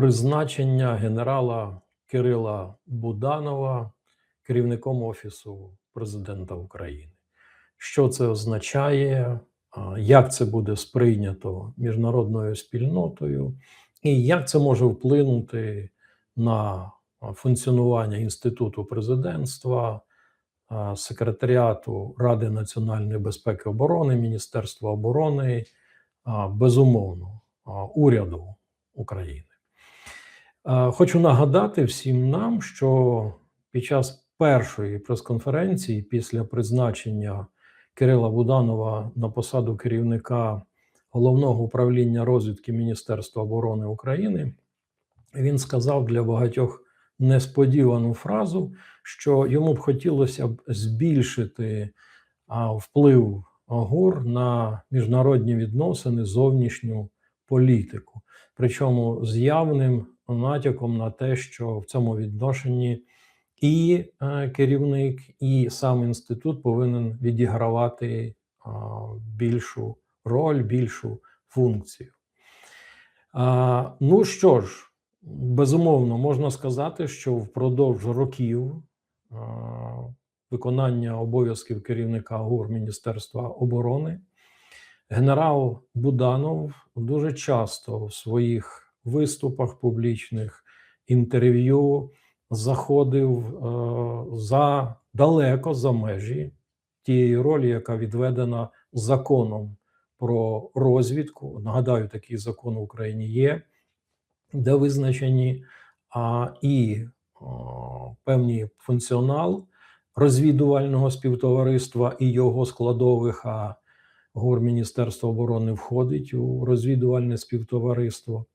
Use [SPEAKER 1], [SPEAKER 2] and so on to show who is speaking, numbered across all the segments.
[SPEAKER 1] призначення генерала Кирила Буданова керівником Офісу президента України. Що це означає, як це буде сприйнято міжнародною спільнотою, і як це може вплинути на функціонування інституту президентства, секретаріату Ради національної безпеки і оборони, Міністерства оборони, безумовно, уряду України. Е, Хочу нагадати всім нам, що під час першої прес-конференції після призначення Кирила Буданова на посаду керівника головного управління розвідки Міністерства оборони України він сказав для багатьох несподівану фразу, що йому б хотілося б збільшити вплив ГУР на міжнародні відносини, зовнішню політику. Причому з явним натяком на те, що в цьому відношенні і е, керівник, і сам інститут повинен відігравати більшу роль, більшу функцію. Ну що ж, безумовно, можна сказати, що впродовж років виконання обов'язків керівника ГУР Міністерства оборони генерал Буданов дуже часто в своїх виступах публічних інтерв'ю заходив е, за далеко за межі тієї ролі, яка відведена законом про розвідку. Нагадаю, такий закон в Україні є, де визначені а, і о, певний функціонал розвідувального співтовариства і його складових. а ГОР Міністерства оборони входить у розвідувальне співтовариство.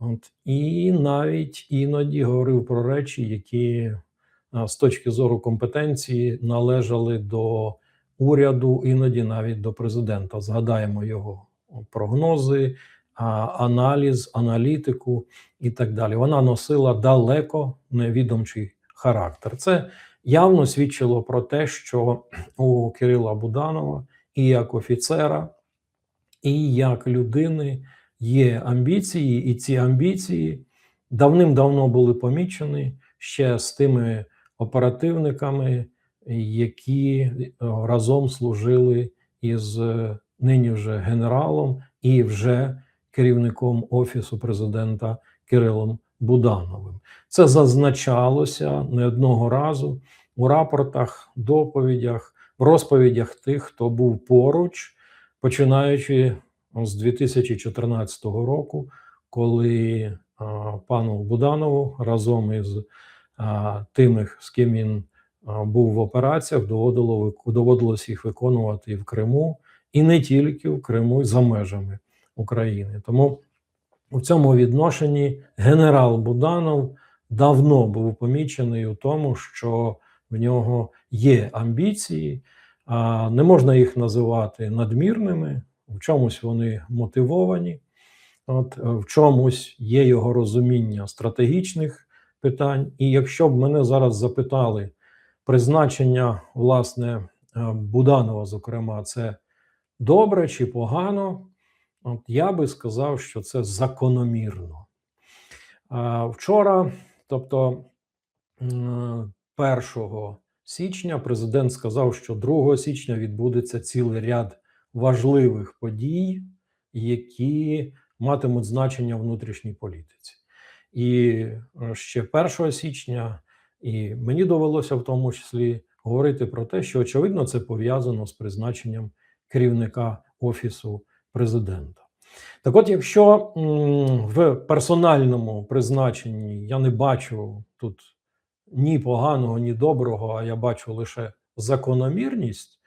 [SPEAKER 1] От, І навіть іноді говорив про речі, які з точки зору компетенції належали до уряду, іноді навіть до президента. Згадаємо його прогнози, аналіз, аналітику і так далі. Вона носила далеко невідомчий характер. Це явно свідчило про те, що у Кирила Буданова і як офіцера, і як людини є амбіції, і ці амбіції давним-давно були помічені ще з тими оперативниками, які е, разом служили із е, нині вже генералом і вже керівником офісу президента Кирилом Будановим. Це зазначалося не одного разу у рапортах, доповідях розповідях тих, хто був поруч, починаючи з 2014 року, коли пану Буданову разом із тими, з ким він був в операціях, доводило доводилось їх виконувати і в Криму, і не тільки в Криму, і за межами України. Тому у цьому відношенні генерал Буданов давно був помічений у тому, що в нього є амбіції, не можна їх називати надмірними, в чомусь вони мотивовані, от, в чомусь є його розуміння стратегічних питань. І якщо б мене зараз запитали призначення власне Буданова, зокрема, це добре чи погано, от я би сказав, що це закономірно. Вчора, тобто 1 січня, президент сказав, що 2 січня відбудеться цілий ряд важливих подій, які матимуть значення внутрішній політиці. І ще 1 січня, і мені довелося в тому числі говорити про те, що очевидно це пов'язано з призначенням керівника офісу президента. Так, от, якщо в персональному призначенні я не бачу тут ні поганого, ні доброго, а я бачу лише закономірність.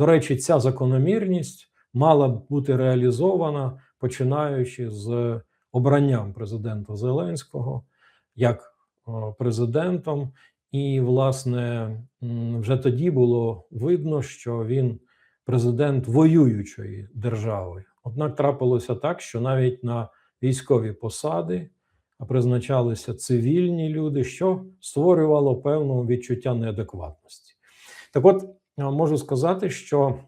[SPEAKER 1] До речі, ця закономірність мала б бути реалізована починаючи з обранням президента Зеленського як президентом, і, власне, вже тоді було видно, що він президент воюючої держави. Однак трапилося так, що навіть на військові посади призначалися цивільні люди, що створювало певне відчуття неадекватності. Так, от можу сказати, що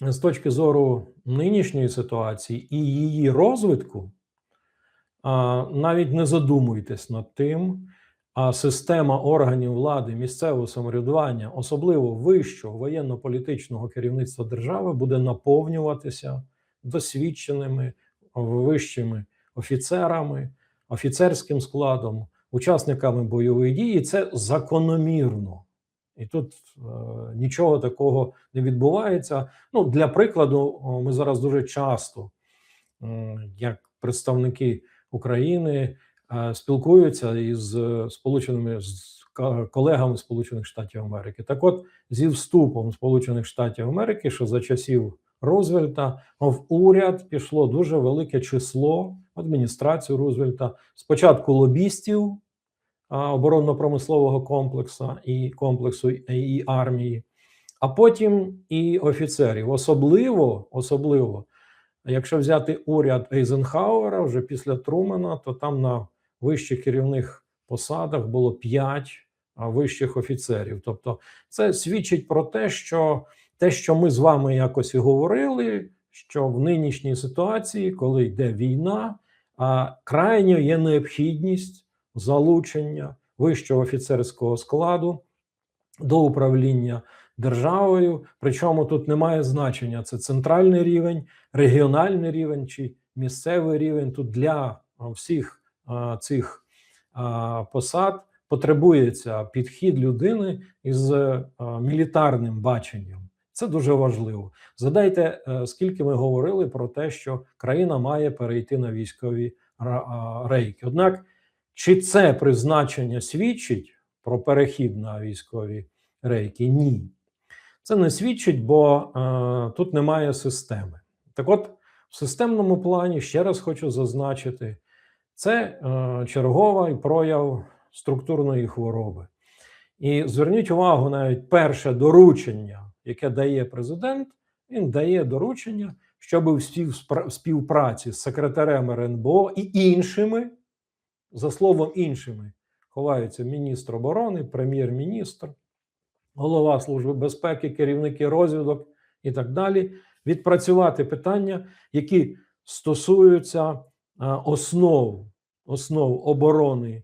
[SPEAKER 1] з точки зору нинішньої ситуації і її розвитку, навіть не задумуйтесь над тим, а система органів влади місцевого самоврядування, особливо вищого воєнно-політичного керівництва держави, буде наповнюватися досвідченими вищими офіцерами, офіцерським складом, учасниками бойових дій. Це закономірно. І тут е, нічого такого не відбувається. Ну, для прикладу, ми зараз дуже часто, е, як представники України, е, спілкуються із сполученими з колегами Сполучених Штатів Америки. Так, от, зі вступом Сполучених Штатів Америки, що за часів Рузвельта в уряд пішло дуже велике число адміністрацію Рузвельта. Спочатку лобістів оборонно-промислового комплексу і комплексу і армії, а потім і офіцерів. Особливо, особливо, якщо взяти уряд Ейзенхауера вже після Трумана, то там на вищих керівних посадах було 5 вищих офіцерів. Тобто, це свідчить про те, що те, що ми з вами якось і говорили, що в нинішній ситуації, коли йде війна, крайньо є необхідність залучення вищого офіцерського складу до управління державою. Причому тут немає значення: це центральний рівень, регіональний рівень чи місцевий рівень. Тут для всіх цих посад потребується підхід людини із а, мілітарним баченням. Це дуже важливо. Згадайте, е, скільки ми говорили про те, що країна має перейти на військові рейки. Однак, чи це призначення свідчить про перехід на військові рейки? Ні. Це не свідчить, бо е, тут немає системи. Так от, в системному плані, ще раз хочу зазначити, це е, черговий прояв структурної хвороби. І зверніть увагу, навіть перше доручення яке дає президент, він дає доручення, щоб в співпраці з секретарем РНБО і іншими, за словом іншими, ховаються міністр оборони, прем'єр-міністр, голова Служби безпеки, керівники розвідок і так далі, відпрацювати питання, які стосуються основ, основ оборони.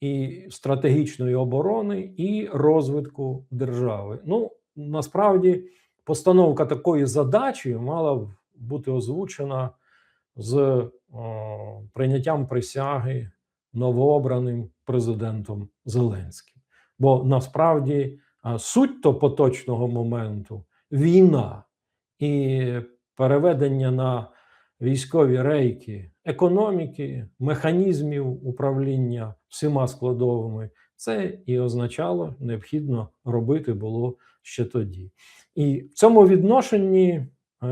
[SPEAKER 1] І стратегічної оборони, і розвитку держави. Ну, насправді постановка такої задачі мала бути озвучена з о, прийняттям присяги новообраним президентом Зеленським. Бо насправді суть то поточного моменту війна і переведення на військові рейки економіки, механізмів управління всіма складовими, це і означало необхідно робити було ще тоді. І в цьому відношенні,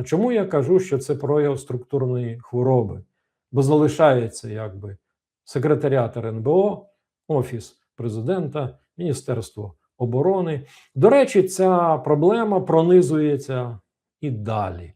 [SPEAKER 1] чому я кажу, що це прояв структурної хвороби, бо залишається якби секретаріат РНБО, Офіс президента, Міністерство оборони. До речі, ця проблема пронизується і далі.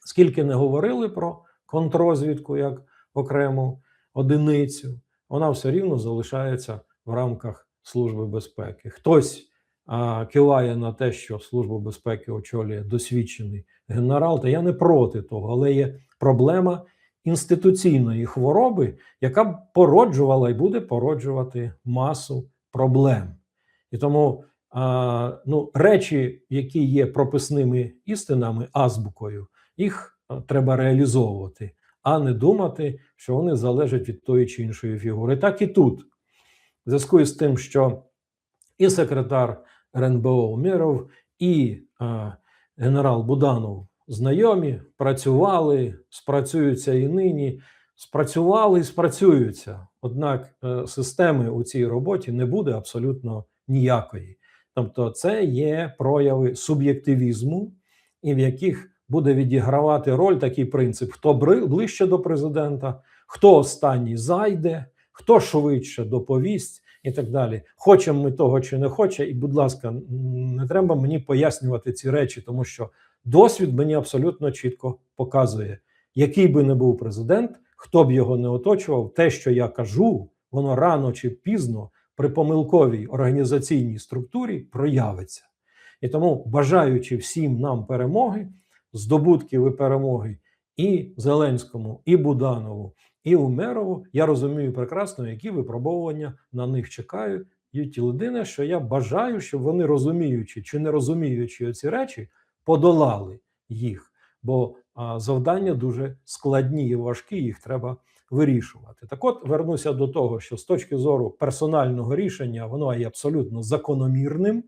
[SPEAKER 1] Скільки не говорили про контрозвідку як окрему одиницю, вона все рівно залишається в рамках Служби безпеки. Хтось а, киває на те, що Службу безпеки очолює досвідчений генерал. Та я не проти того, але є проблема інституційної хвороби, яка б породжувала і буде породжувати масу проблем. І тому а, ну, речі, які є прописними істинами, азбукою, їх треба реалізовувати, а не думати, що вони залежать від тої чи іншої фігури. Так і тут, в зв'язку з тим, що і секретар РНБО Уміров, і а, генерал Буданов знайомі, працювали, спрацюються і нині, спрацювали і спрацюються. Однак е, системи у цій роботі не буде абсолютно ніякої. Тобто, це є прояви суб'єктивізму, і в яких буде відігравати роль такий принцип: хто ближче до президента, хто останній зайде, хто швидше доповість і так далі. Хочемо ми того чи не хоче, і, будь ласка, не треба мені пояснювати ці речі, тому що досвід мені абсолютно чітко показує, який би не був президент, хто б його не оточував, те, що я кажу, воно рано чи пізно при помилковій організаційній структурі проявиться. І тому, бажаючи всім нам перемоги, здобутків і перемоги і Зеленському, і Буданову, і Умерову. Я розумію прекрасно, які випробовування на них чекають. Єдине, що я бажаю, щоб вони розуміючи чи не розуміючи ці речі, подолали їх. Бо завдання дуже складні і важкі, їх треба вирішувати. Так от вернуся до того, що з точки зору персонального рішення воно є абсолютно закономірним.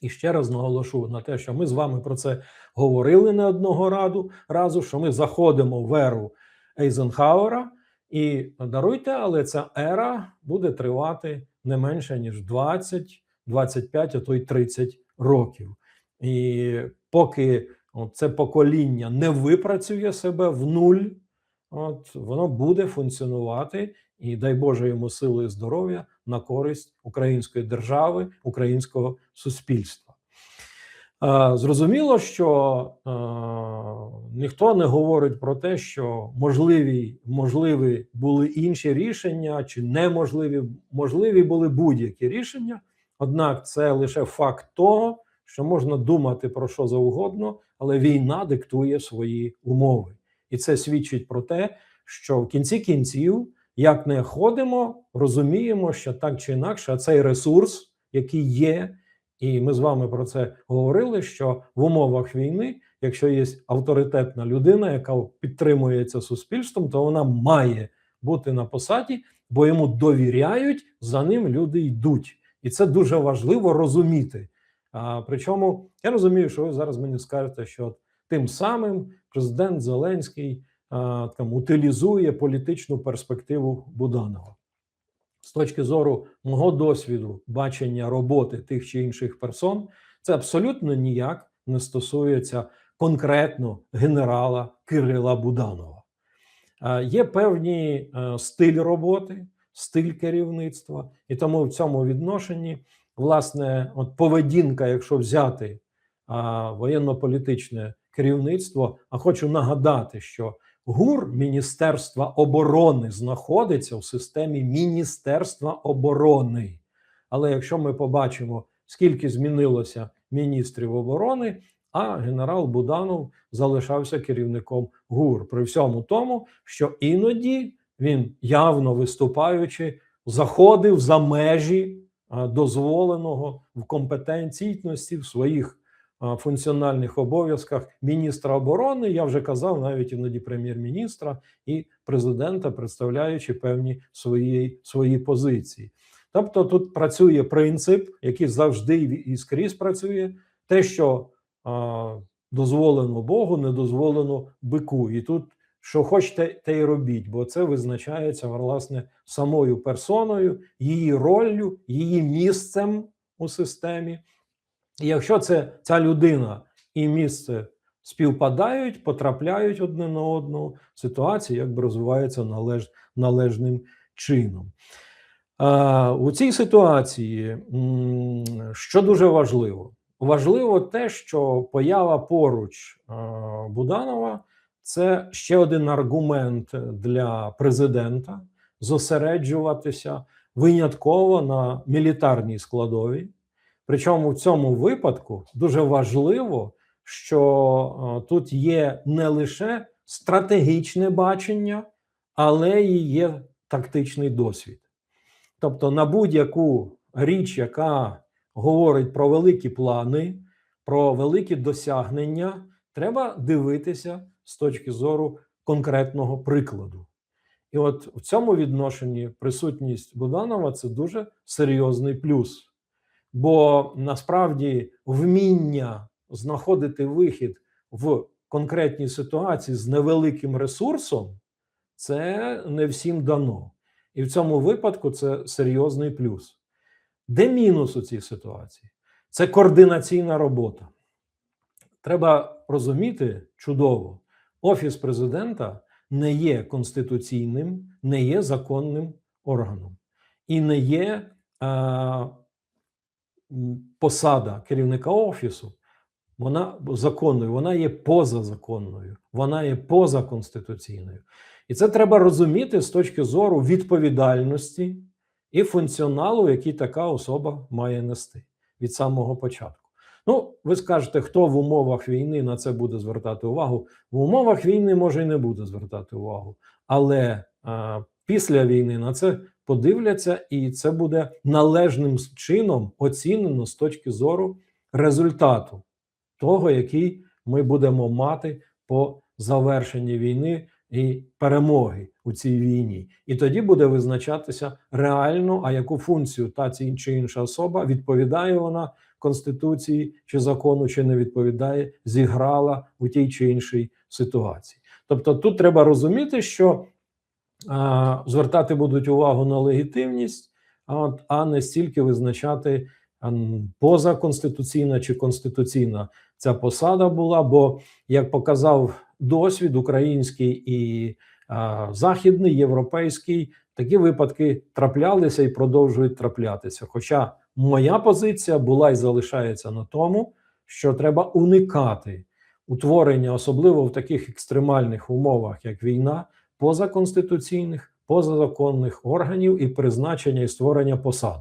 [SPEAKER 1] І ще раз наголошу на те, що ми з вами про це говорили не одного раду, разу, що ми заходимо в еру Ейзенхауера, і даруйте, але ця ера буде тривати не менше ніж 20, 25, а то й 30 років. І поки це покоління не випрацює себе в нуль, от воно буде функціонувати, і дай Боже йому сили і здоров'я на користь української держави, українського суспільства. Е, Зрозуміло, що е, ніхто не говорить про те, що можливі, можливі були інші рішення, чи неможливі, можливі були будь-які рішення. Однак це лише факт того, що можна думати про що завгодно, але війна диктує свої умови. І це свідчить про те, що в кінці кінців, як не ходимо, розуміємо, що так чи інакше цей ресурс, який є, і ми з вами про це говорили: що в умовах війни, якщо є авторитетна людина, яка підтримується суспільством, то вона має бути на посаді, бо йому довіряють, за ним люди йдуть. І це дуже важливо розуміти. Причому я розумію, що ви зараз мені скажете, що тим самим президент Зеленський там утилізує політичну перспективу Буданова. З точки зору мого досвіду бачення роботи тих чи інших персон, це абсолютно ніяк не стосується конкретно генерала Кирила Буданова. Є певний е, стиль роботи, стиль керівництва, і тому в цьому відношенні власне от поведінка, якщо взяти воєнно-політичне керівництво, а хочу нагадати, що ГУР Міністерства оборони знаходиться в системі Міністерства оборони. Але якщо ми побачимо, скільки змінилося міністрів оборони, а генерал Буданов залишався керівником ГУР при всьому тому, що іноді він явно виступаючи, заходив за межі дозволеного в компетентності в своїх функціональних обов'язках міністра оборони. Я вже казав, навіть іноді прем'єр-міністра і президента, представляючи певні свої, свої позиції. Тобто тут працює принцип, який завжди і скрізь працює, те, що а, дозволено Богу, не дозволено бику. І тут що хочете, те й робіть, бо це визначається власне самою персоною, її роллю, її місцем у системі. І якщо це ця людина і місце співпадають, потрапляють одне на одного, ситуація якби розвивається належ, належним чином. А, у цій ситуації, що дуже важливо, важливо те, що поява поруч Буданова це ще один аргумент для президента зосереджуватися винятково на мілітарній складовій. Причому в цьому випадку дуже важливо, що е, тут є не лише стратегічне бачення, але і є тактичний досвід. Тобто, на будь-яку річ, яка говорить про великі плани, про великі досягнення, треба дивитися з точки зору конкретного прикладу. І от в цьому відношенні присутність Буданова це дуже серйозний плюс. Бо насправді вміння знаходити вихід в конкретній ситуації з невеликим ресурсом це не всім дано. І в цьому випадку це серйозний плюс. Де мінус у цій ситуації? Це координаційна робота. Треба розуміти чудово, Офіс президента не є конституційним, не є законним органом і не є е, посада керівника офісу. Вона законною, вона є позазаконною, вона є позаконституційною. І це треба розуміти з точки зору відповідальності і функціоналу, який така особа має нести від самого початку. Ну, ви скажете, хто в умовах війни на це буде звертати увагу? В умовах війни може і не буде звертати увагу, але а, після війни на це подивляться, і це буде належним чином оцінено з точки зору результату того, який ми будемо мати по завершенні війни і перемоги у цій війні. І тоді буде визначатися реально, а яку функцію та чи інша особа відповідає вона конституції чи закону, чи не відповідає, зіграла у тій чи іншій ситуації. Тобто, тут треба розуміти, що а, звертати будуть увагу на легітимність, а, от, а не стільки визначати а, позаконституційна чи конституційна ця посада була. Бо, як показав досвід український і а, західний, європейський, такі випадки траплялися і продовжують траплятися. Хоча моя позиція була і залишається на тому, що треба уникати утворення, особливо в таких екстремальних умовах, як війна, позаконституційних, позазаконних органів і призначення і створення посад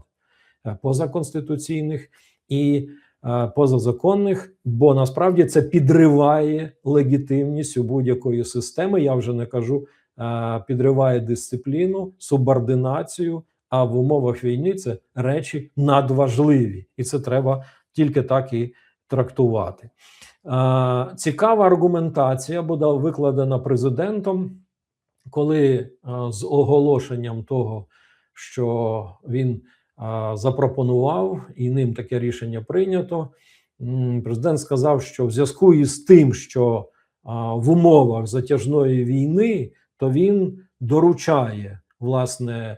[SPEAKER 1] е, позаконституційних і е, позазаконних, бо насправді це підриває легітимність у будь-якої системи. Я вже не кажу, е, підриває дисципліну, субординацію. А в умовах війни це речі надважливі, і це треба тільки так і трактувати. Е, цікава аргументація буде викладена президентом, коли е, з оголошенням того, що він е, запропонував, і ним таке рішення прийнято. Президент сказав, що в зв'язку із тим, що е, в умовах затяжної війни, то він доручає власне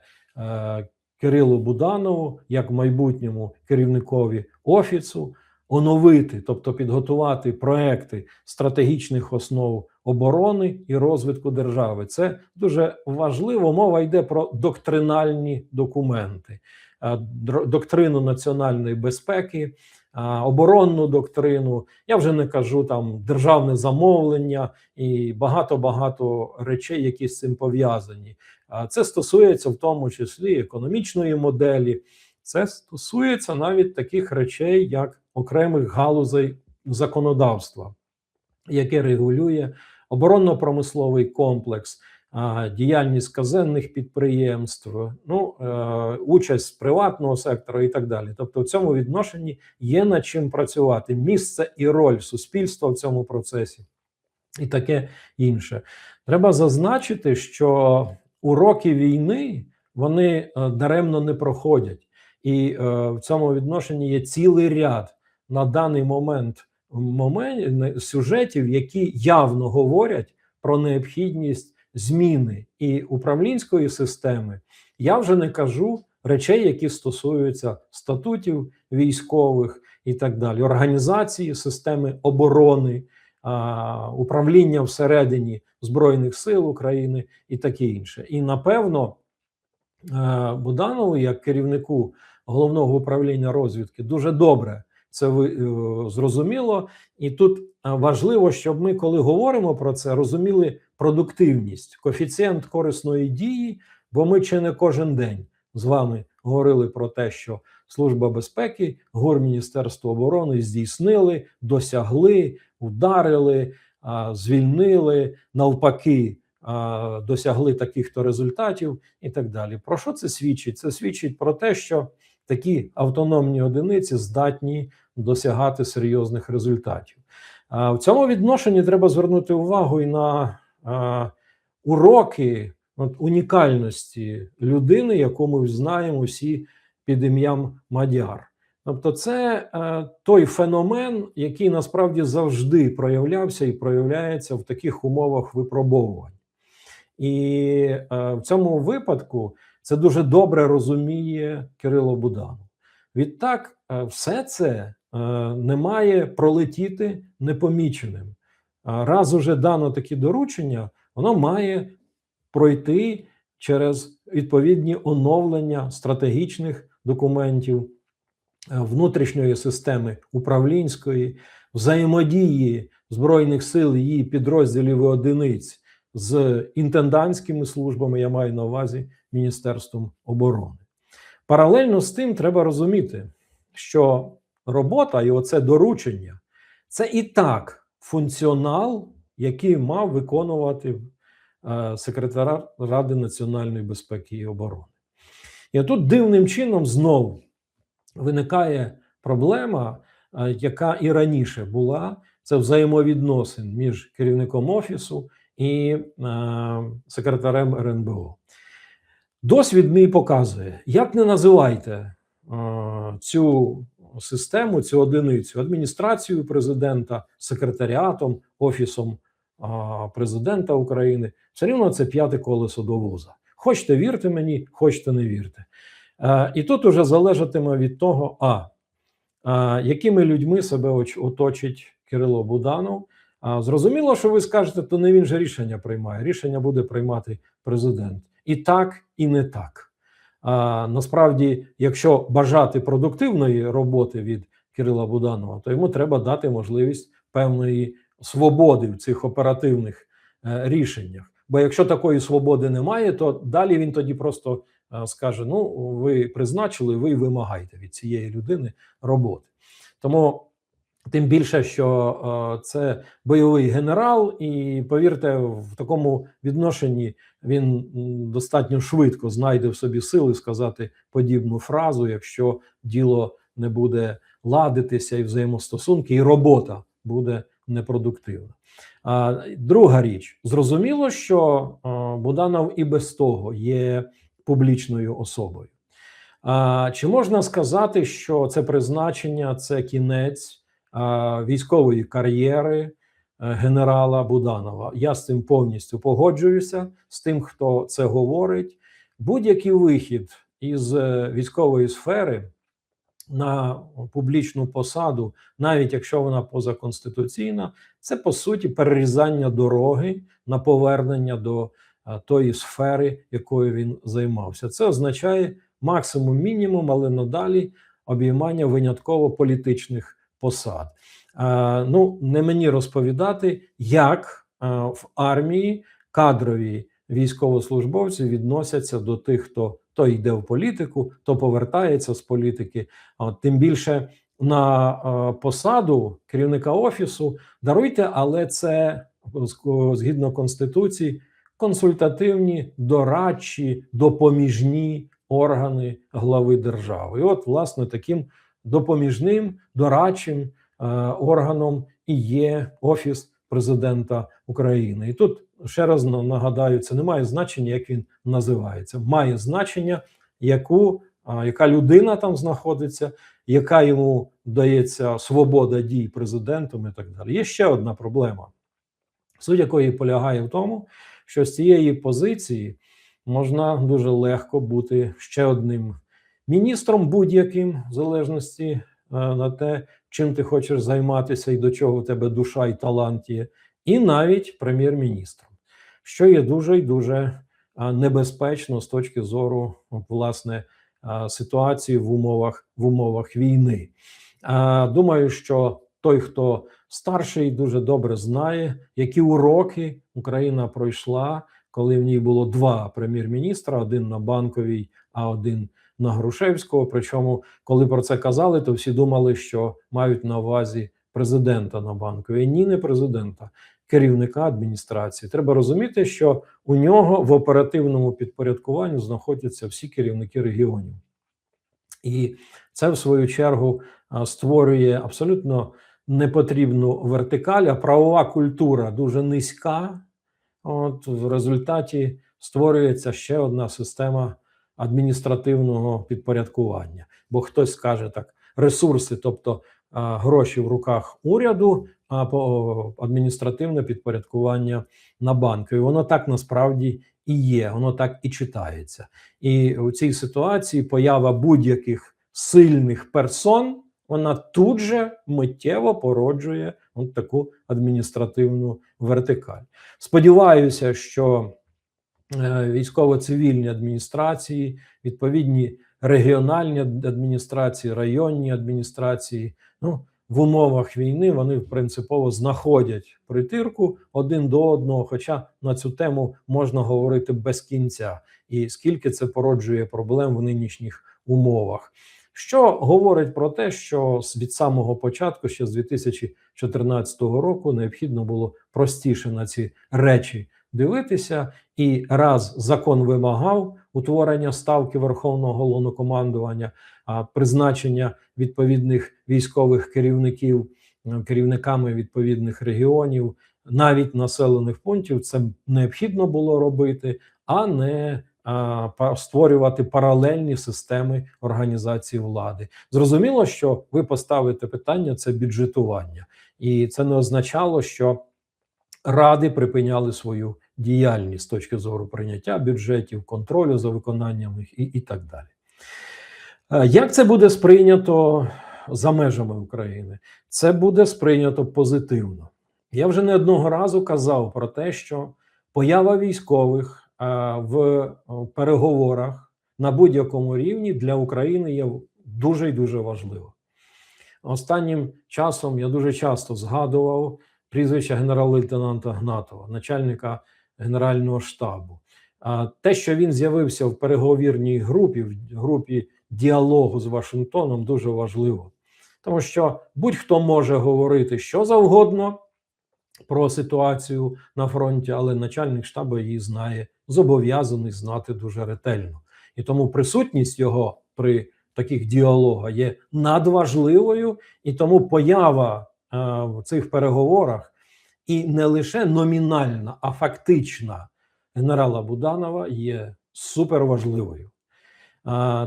[SPEAKER 1] Кирилу Буданову як майбутньому керівникові офісу оновити, тобто підготувати проекти стратегічних основ оборони і розвитку держави. Це дуже важливо. Мова йде про доктринальні документи, е, доктрину національної безпеки. Оборонну доктрину, я вже не кажу там державне замовлення і багато багато речей, які з цим пов'язані. Це стосується в тому числі економічної моделі, це стосується навіть таких речей, як окремих галузей законодавства, яке регулює оборонно-промисловий комплекс, діяльність казенних підприємств, ну е, участь приватного сектору і так далі. Тобто, в цьому відношенні є над чим працювати. Місце і роль суспільства в цьому процесі, і таке інше. Треба зазначити, що уроки війни вони е, даремно не проходять, і е, в цьому відношенні є цілий ряд на даний момент момент сюжетів, які явно говорять про необхідність зміни і управлінської системи. Я вже не кажу речей, які стосуються статутів військових і так далі, організації системи оборони, управління всередині Збройних сил України і таке інше. І напевно, е, Буданову, як керівнику головного управління розвідки, дуже добре це е, зрозуміло, і тут е, важливо, щоб ми, коли говоримо про це, розуміли продуктивність, коефіцієнт корисної дії, бо ми чи не кожен день з вами говорили про те, що Служба безпеки, ГОР Міністерство оборони здійснили, досягли, ударили, звільнили, навпаки, досягли таких-то результатів і так далі. Про що це свідчить? Це свідчить про те, що такі автономні одиниці здатні досягати серйозних результатів. В цьому відношенні треба звернути увагу і на уроки от, унікальності людини, яку ми знаємо всі під ім'ям Мадяр. Тобто, це е, той феномен, який насправді завжди проявлявся і проявляється в таких умовах випробовувань. І е, в цьому випадку це дуже добре розуміє Кирило Буданов. Відтак, е, все це е, не має пролетіти непоміченим. Раз уже дано такі доручення, воно має пройти через відповідні оновлення стратегічних документів е, внутрішньої системи управлінської, взаємодії збройних сил її підрозділів і одиниць з інтендантськими службами. Я маю на увазі Міністерством оборони. Паралельно з тим треба розуміти, що робота і оце доручення це і так функціонал, який мав виконувати секретар Ради національної безпеки і оборони. І тут дивним чином знову виникає проблема, е, яка і раніше була: це взаємовідносин між керівником офісу і е, секретарем РНБО. Досвід мій показує, як не називайте е, цю систему, цю одиницю адміністрацію президента, секретаріатом, офісом е, президента України, все рівно це п'яте колесо до вуза. Хочете вірте мені, хочете не вірте. Е, і тут уже залежатиме від того, а е, якими людьми себе оточить Кирило Буданов. Зрозуміло, що ви скажете, то не він же рішення приймає. Рішення буде приймати президент. І так, і не так. Насправді, якщо бажати продуктивної роботи від Кирила Буданова, то йому треба дати можливість певної свободи в цих оперативних е, рішеннях. Бо якщо такої свободи немає, то далі він тоді просто е, скаже: Ну, ви призначили, ви й вимагайте від цієї людини роботи. Тому тим більше, що е, це бойовий генерал, і повірте, в такому відношенні він достатньо швидко знайде в собі сили сказати подібну фразу, якщо діло не буде ладитися, і взаємостосунки, і робота буде непродуктивна. А, друга річ, зрозуміло, що Буданов і без того є публічною особою. Чи можна сказати, що це призначення, це кінець військової кар'єри е, генерала Буданова? Я з цим повністю погоджуюся з тим, хто це говорить. Будь-який вихід із е, військової сфери на публічну посаду, навіть якщо вона позаконституційна, це по суті перерізання дороги на повернення до тої сфери, якою він займався. Це означає максимум мінімум, але надалі обіймання винятково політичних посад. Ну, не мені розповідати, як в армії кадрові військовослужбовці відносяться до тих, хто то йде в політику, то повертається з політики. От тим більше на е, посаду керівника офісу даруйте, але це згідно конституції консультативні, дорадчі, допоміжні органи глави держави. І от, власне, таким допоміжним дорадчим е, органом і є офіс президента України. І тут ще раз нагадаю, це не має значення, як він називається. Має значення, яку яка людина там знаходиться, яка йому дається свобода дій президентом і так далі. Є ще одна проблема, суть якої полягає в тому, що з цієї позиції можна дуже легко бути ще одним міністром будь-яким, в залежності е, на те, чим ти хочеш займатися і до чого в тебе душа і талант є, і навіть прем'єр-міністром, що є дуже і дуже небезпечно з точки зору власне ситуації в умовах в умовах війни. Думаю, що той, хто старший, дуже добре знає, які уроки Україна пройшла, коли в ній було два прем'єр-міністра: один на банковій, а один на Грушевського. Причому, коли про це казали, то всі думали, що мають на увазі президента на банковій. Ні, не президента, керівника адміністрації. Треба розуміти, що у нього в оперативному підпорядкуванні знаходяться всі керівники регіонів. І це, в свою чергу, створює абсолютно непотрібну вертикаль, а правова культура дуже низька. От в результаті створюється ще одна система адміністративного підпорядкування. Бо хтось скаже так: ресурси, тобто гроші в руках уряду, по адміністративне підпорядкування на банку. І воно так насправді і є, воно так і читається. І у цій ситуації поява будь-яких сильних персон. Вона тут же миттєво породжує от таку адміністративну вертикаль. Сподіваюся, що е, військово-цивільні адміністрації, відповідні регіональні адміністрації, районні адміністрації, ну в умовах війни вони принципово знаходять притирку один до одного. Хоча на цю тему можна говорити без кінця, і скільки це породжує проблем в нинішніх умовах. що говорить про те, що від самого початку, ще з 2014 року, необхідно було простіше на ці речі дивитися, і раз закон вимагав утворення ставки Верховного головнокомандування, призначення відповідних військових керівників е, керівниками відповідних регіонів, навіть населених пунктів, це необхідно було робити, а не створювати паралельні системи організації влади. Зрозуміло, що ви поставите питання це бюджетування, і це не означало, що ради припиняли свою діяльність з точки зору прийняття бюджетів, контролю за виконанням їх і, і так далі. Е, Як це буде сприйнято за межами України? Це буде сприйнято позитивно. Я вже не одного разу казав про те, що поява військових е, в е, переговорах на будь-якому рівні для України є дуже і дуже важливо. Останнім часом я дуже часто згадував прізвище генерал-лейтенанта Гнатова, начальника Генерального штабу. Те, що він з'явився в переговірній групі, в групі діалогу з Вашингтоном, дуже важливо. Тому що будь-хто може говорити що завгодно про ситуацію на фронті, але начальник штабу її знає, зобов'язаний знати дуже ретельно. І тому присутність його при таких діалогах є надважливою, і тому поява в цих переговорах і не лише номінальна, а фактична генерала Буданова є суперважливою.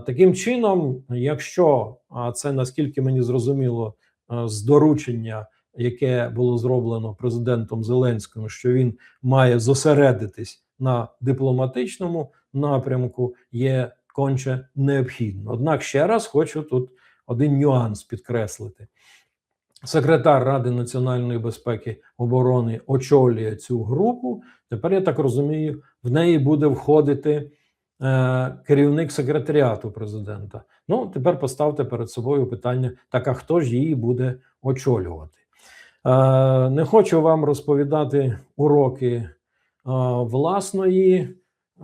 [SPEAKER 1] Таким чином, якщо це наскільки мені зрозуміло а, з доручення, яке було зроблено президентом Зеленським, що він має зосередитись на дипломатичному напрямку, є конче необхідно. Однак ще раз хочу тут один нюанс підкреслити. Секретар Ради національної безпеки оборони очолює цю групу. Тепер я так розумію, в неї буде входити е, керівник секретаріату президента. Ну, тепер поставте перед собою питання: так а хто ж її буде очолювати? Е, не хочу вам розповідати уроки е, власної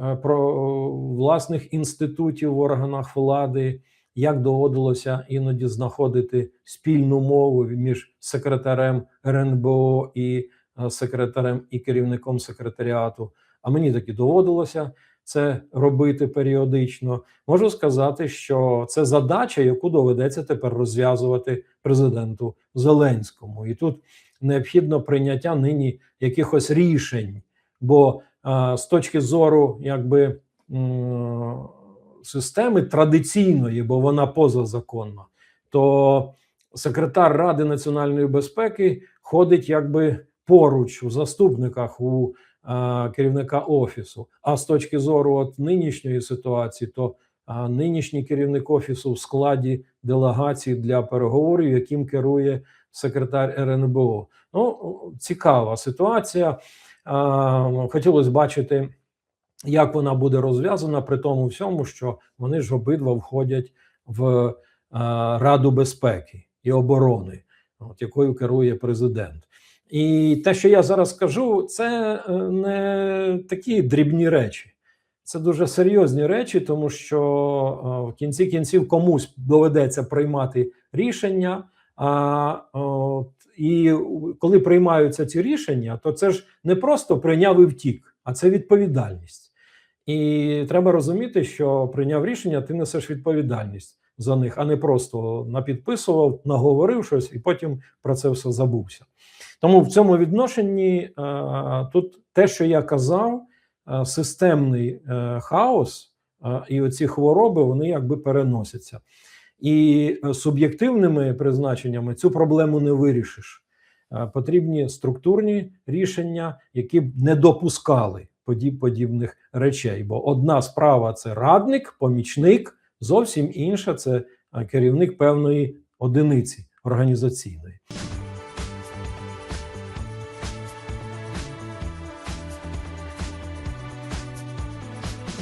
[SPEAKER 1] е, про власних інститутів в органах влади, як доводилося іноді знаходити спільну мову між секретарем РНБО і е, секретарем і керівником секретаріату. А мені таки доводилося це робити періодично. Можу сказати, що це задача, яку доведеться тепер розв'язувати президенту Зеленському, і тут необхідно прийняття нині якихось рішень. Бо а, з точки зору, якби системи традиційної, бо вона позазаконна, то секретар Ради національної безпеки ходить якби поруч у заступниках у а, керівника офісу. А з точки зору от нинішньої ситуації, то а, нинішній керівник офісу в складі делегації для переговорів, яким керує секретар РНБО. Ну цікава ситуація. А, хотілося бачити, як вона буде розв'язана, при тому всьому, що вони ж обидва входять в Раду безпеки і оборони, от якою керує президент. І те, що я зараз скажу, це е, не такі дрібні речі. Це дуже серйозні речі, тому що е, в кінці кінців комусь доведеться приймати рішення. А от, і коли приймаються ці рішення, то це ж не просто прийняв і втік, а це відповідальність. І треба розуміти, що прийняв рішення, ти несеш відповідальність за них, а не просто напідписував, наговорив щось і потім про це все забувся. Тому в цьому відношенні е, тут те, що я казав, е, системний е, хаос і оці хвороби вони якби переносяться. І суб'єктивними призначеннями цю проблему не вирішиш. Е, Потрібні структурні рішення, які б не допускали подіб, подібних речей. Бо одна справа це радник, помічник, зовсім інша це е, керівник певної одиниці організаційної.